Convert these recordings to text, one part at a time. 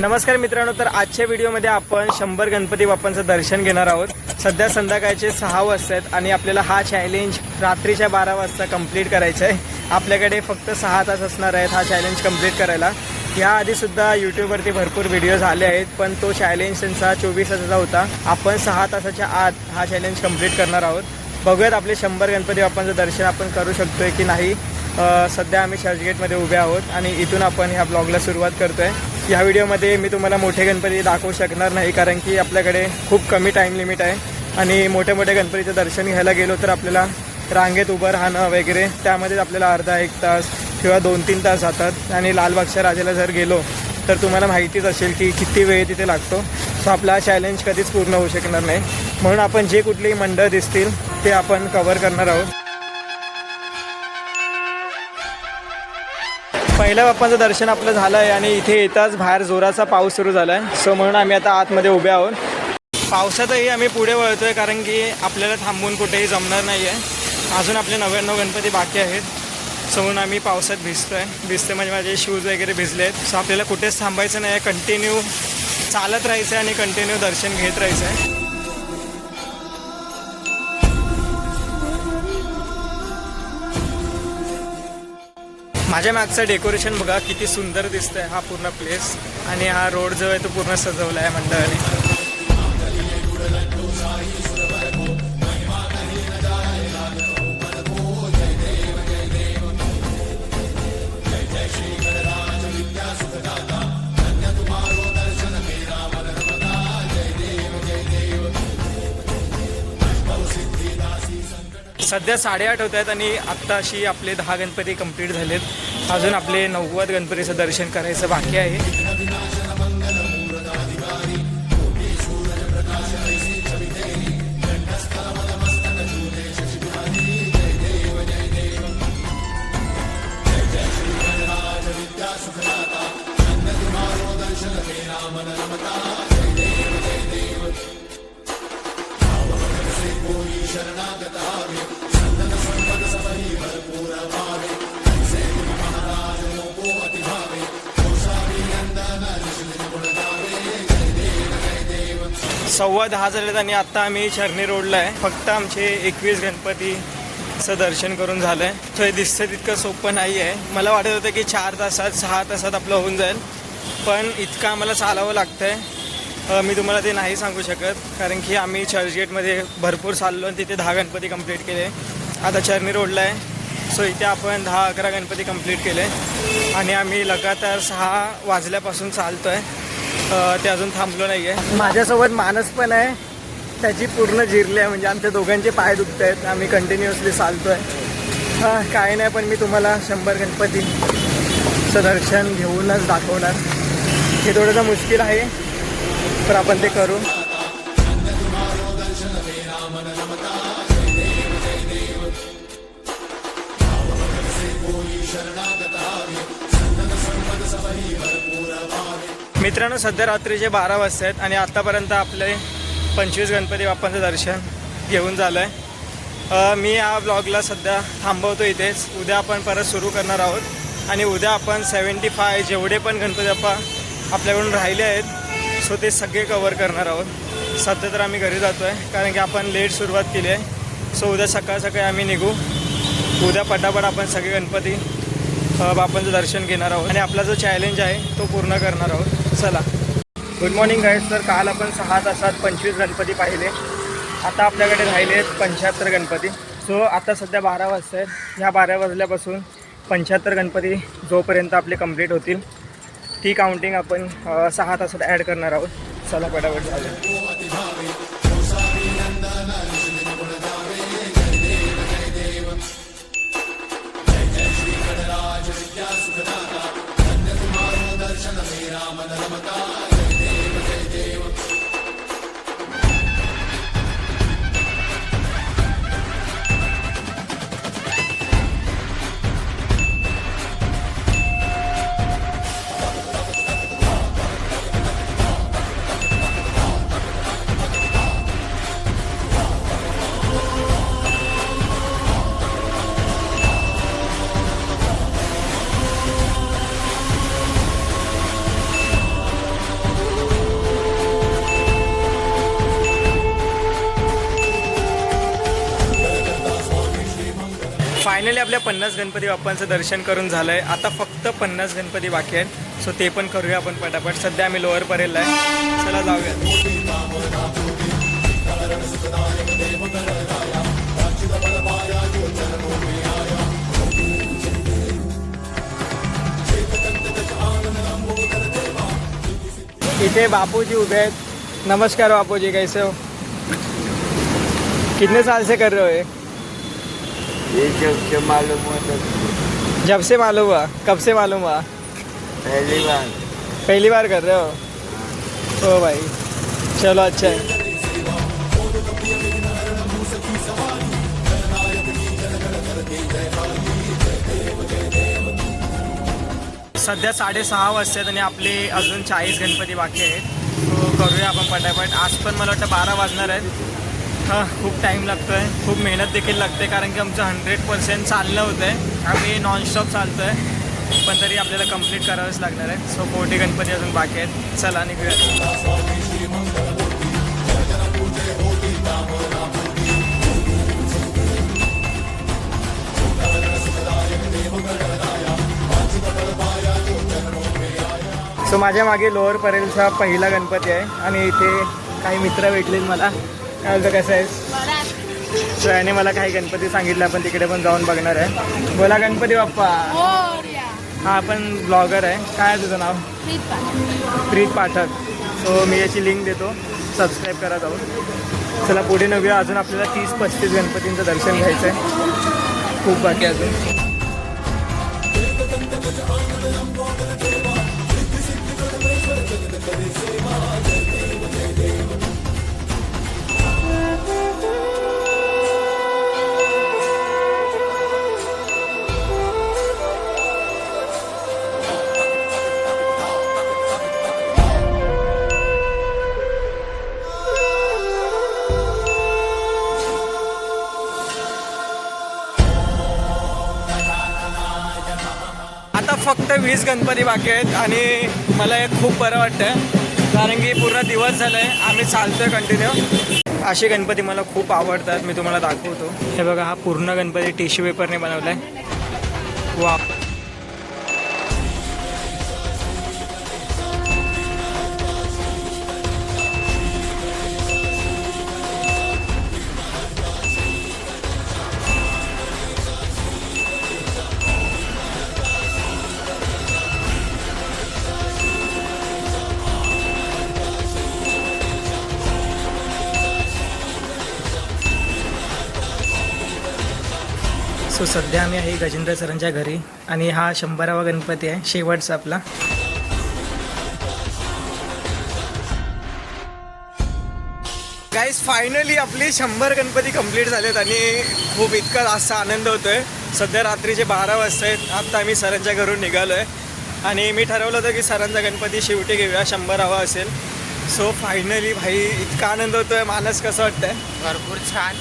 नमस्कार मित्रांनो तर आजच्या व्हिडिओमध्ये आपण शंभर गणपती बाप्पांचं दर्शन घेणार आहोत. सध्या संध्याकाळचे सहा वाजता आहेत आणि आपल्याला हा चॅलेंज रात्रीच्या बारा वाजता कंप्लीट करायचा आहे. आपल्याकडे फक्त सहा तास असणार आहेत हा चॅलेंज कंप्लीट करायला. याआधीसुद्धा यूट्यूबवरती भरपूर व्हिडिओज आले आहेत पण तो चॅलेंज त्यांचा चोवीस तासाचा होता. आपण सहा तासाच्या आत हा चॅलेंज कंप्लीट करणार आहोत. बघूयात आपले शंभर गणपती बाप्पांचं दर्शन आपण करू शकतोय की नाही. सध्या आम्ही चर्चगेटमध्ये उभे आहोत आणि इथून आपण ह्या ब्लॉगला सुरुवात करतोय. या व्हिडिओमध्ये मी तुम्हाला मोठे गणपती दाखवू शकणार नाही कारण की आपल्याकडे खूप कमी टाईम लिमिट आहे. आणि मोठ्या मोठ्या गणपतीचं दर्शन घ्यायला गेलो तर आपल्याला रांगेत उभं राहणं वगैरे त्यामध्येच आपल्याला अर्धा एक तास किंवा दोन तीन तास जातात. आणि लालबागच्या राजाला जर गेलो तर तुम्हाला माहितीच असेल की किती वेळ तिथे लागतो. सो आपला चॅलेंज कधीच पूर्ण होऊ शकणार नाही. म्हणून आपण जे कुठलेही मंडळ दिसतील ते आपण कवर करणार आहोत. पहिल्या बाप्पाचं दर्शन आपलं झालं आहे आणि इथे येताच बाहेर जोराचा पाऊस सुरू झाला आहे सो म्हणून आम्ही आता आतमध्ये उभे आहोत. पावसातही आम्ही पुढे वळतो आहे कारण की आपल्याला थांबून कुठेही जमणार नाही आहे अजून आपले नव्याण्णव गणपती बाकी आहेत. सो म्हणून आम्ही पावसात भिजतो आहे भिजते म्हणजे माझे शूज वगैरे भिजले आहेत सो आपल्याला कुठेच थांबायचं नाही आहे कंटिन्यू चालत राहायचं आहे आणि कंटिन्यू दर्शन घेत राहायचं आहे माझ्या मागचं डेकोरेशन बघा किती सुंदर दिसतंय हा पूर्ण प्लेस आणि हा रोड जो आहे तो पूर्ण सजवला आहे मंडळाने. सध्या साडेआठ होत आहेत आणि आत्ता अशी आपले दहा गणपती कंप्लीट झालेत. अजून आपले नव्वद गणपतीचं दर्शन करायचं बाकी आहे. सव्वा दहा झालेत आणि आत्ता आम्ही चर्नी रोडला आहे. फक्त आमचे एकवीस गणपतीचं दर्शन करून झालं आहे तर हे दिसतं तितकं सोपं नाही आहे मला वाटत होतं की चार तासात सहा तासात आपलं होऊन जाईल. पण इतकं आम्हाला चालावं लागतं आहे मी तुम्हाला ते नाही सांगू शकत. कारण की आम्ही चर्चगेटमध्ये भरपूर चाललो आणि तिथे दहा गणपती कंप्लीट केले. आता चर्नी रोडला आहे. सो इथे आपण दहा अकरा गणपती कंप्लीट केले. आणि आम्ही लगातार सहा वाजल्यापासून चालतो आहे ते अजून थांबलो नाही आहे माझ्यासोबत मानस पण आहे. त्याची पूर्ण जिरली आहे. म्हणजे आमच्या दोघांचे पाय दुखत आहेत आम्ही कंटिन्युअसली चालतो आहे काय नाही पण मी तुम्हाला शंभर गणपतीचं दर्शन घेऊनच दाखवणार. हे थोडंसं मुश्किल आहे तर आपण ते करू. मित्रांनो सध्या रात्रीचे बारा वाजता आहेत आणि आत्तापर्यंत आपले पंचवीस गणपती बाप्पांचं दर्शन घेऊन झालं आहे मी या ब्लॉगला सध्या थांबवतो इथेच. उद्या आपण परत सुरू करणार आहोत. आणि उद्या आपण सेवन्टी फाय जेवढे पण गणपती बाप्पा आपल्याकडून राहिले आहेत सो ते सगळे कवर करणार आहोत. सध्या तर आम्ही घरी जातो आहे कारण की आपण लेट सुरुवात केली आहे. सो उद्या सकाळ सकाळी आम्ही निघू. उद्या पटापट आपण सगळे गणपती बाप्पांचं दर्शन घेणार आहोत. आणि आपला जो चॅलेंज आहे तो पूर्ण करणार आहोत. चला. गुड मॉर्निंग गाईज तर काल आपण सहा तासात पंचवीस गणपती पाहिले. आता आपल्याकडे राहिले आहेत पंच्याहत्तर गणपती. सो आता सध्या बारा वाजता आहेत ह्या बारा वाजल्यापासून पंच्याहत्तर गणपती जोपर्यंत आपले कंप्लीट होतील ती काउंटिंग आपण सहा तासात ॲड करणार आहोत. चला पटापट झालं फायनली आपल्या पन्नास गणपती बाप्पांचं दर्शन करून झालं आहे आता फक्त पन्नास गणपती बाकी आहेत. सो ते पण करूया आपण पटापट. सध्या आम्ही लोअर परेलला आहे. चला जाऊया. इथे बापूजी उभे आहेत. नमस्कार बापूजी कैसे हो? कितने साल से कर रहे हो ये जब से मालूम हुआ जब से मालूम हुआ कब से मालूम हुआ? पहली बार। पहली बार कर रहे हो? ओ भाई चलो अच्छा है। सध्या साडेसहा वाजतात आणि आपले अजून चाळीस गणपती बाकी आहेत. सो करूया आपण पटापट. आज पण मला वाटतं बारा वाजणार आहेत. हां खूप टाईम लागतो आहे खूप मेहनत देखील लागते कारण की आमचं हंड्रेड पर्सेंट चाललं होतं आहे आम्ही नॉनस्टॉप चालतो आहे पण तरी आपल्याला कंप्लीट करावंच लागणार आहे. सो कोटी गणपती अजून बाकी आहेत. चला निघूया. सो माझ्या मागे लोअर परेलचा पहिला गणपती आहे. आणि इथे काही मित्र भेटले मला. काय बोलतो कसं आहे? सो याने मला काही गणपती सांगितलं आपण तिकडे पण जाऊन बघणार आहे. बोला गणपती बाप्पा. हा आपण ब्लॉगर आहे. काय आहे तुझं नाव? प्रीत पाठक. सो मी याची लिंक देतो. सबस्क्राईब करा जाऊन. चला पुढे नव्या अजून आपल्याला तीस पस्तीस गणपतींचं दर्शन घ्यायचं आहे खूप बाकी अजून. फक्त वीस गणपती बाकी आहेत आणि मला हे खूप बरं वाटतं कारण की पूर्ण दिवस झाला आहे आम्ही चालतोय कंटिन्यू असे गणपती मला खूप आवडतात मी तुम्हाला दाखवतो. हे बघा हा पूर्ण गणपती टिश्यू पेपरने बनवला आहे वा सो सध्या आम्ही आहे गजेंद्र सरांच्या घरी आणि हा शंभरावा गणपती आहे. शेवटचा आपला. गाईज फायनली आपली शंभर गणपती कंप्लीट झालेत आणि खूप इतका जास्त आनंद होतोय. सध्या रात्रीचे बारा वाजता आहेत आत्ता आम्ही सरांच्या घरून निघालो आहे आणि मी ठरवलं होतं की सरांचा गणपती शेवटी घेऊया शंभर हवा असेल. सो फायनली भाई इतका आनंद होतोय मानस कसं वाटतंय? भरपूर छान.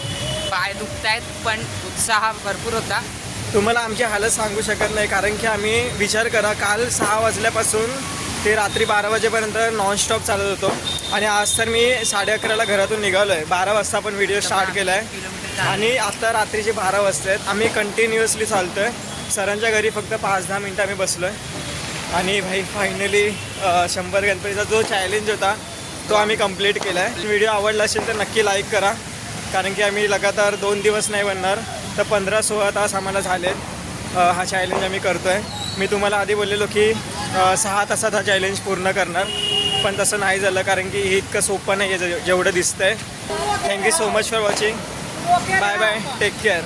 पाय दुखतायत पण उत्साह भरपूर होता. तुम्हाला आमची हालत सांगू शकत नाही कारण की आम्ही विचार करा काल सहा वाजल्यापासून ते रात्री बारा वाजेपर्यंत नॉनस्टॉप चालत होतो. आणि आज तर मी साडे अकराला घरातून निघालो आहे बारा वाजता आपण व्हिडिओ स्टार्ट केला आहे आणि आता रात्रीचे बारा वाजता आहेत आम्ही कंटिन्युअसली चालतो आहे सरांच्या घरी फक्त पाच दहा मिनटं आम्ही बसलो आहे आणि भाई फायनली शंभर गणपतीचा जो चॅलेंज होता तो आम्ही कंप्लीट केला आहे व्हिडिओ आवडला असेल तर नक्की लाईक करा. कारण की आम्ही लगातार दोन दिवस नाही बनणार तर पंधरा सोळा तास आम्हाला झालेत. हा चॅलेंज आम्ही करतो आहे मी तुम्हाला आधी बोललेलो की सहा तासात हा चॅलेंज पूर्ण करणार. पण तसं नाही झालं कारण की हे इतकं सोपं नाही आहे जेवढं जेवढं दिसतंय thank you so much for watching bye bye take care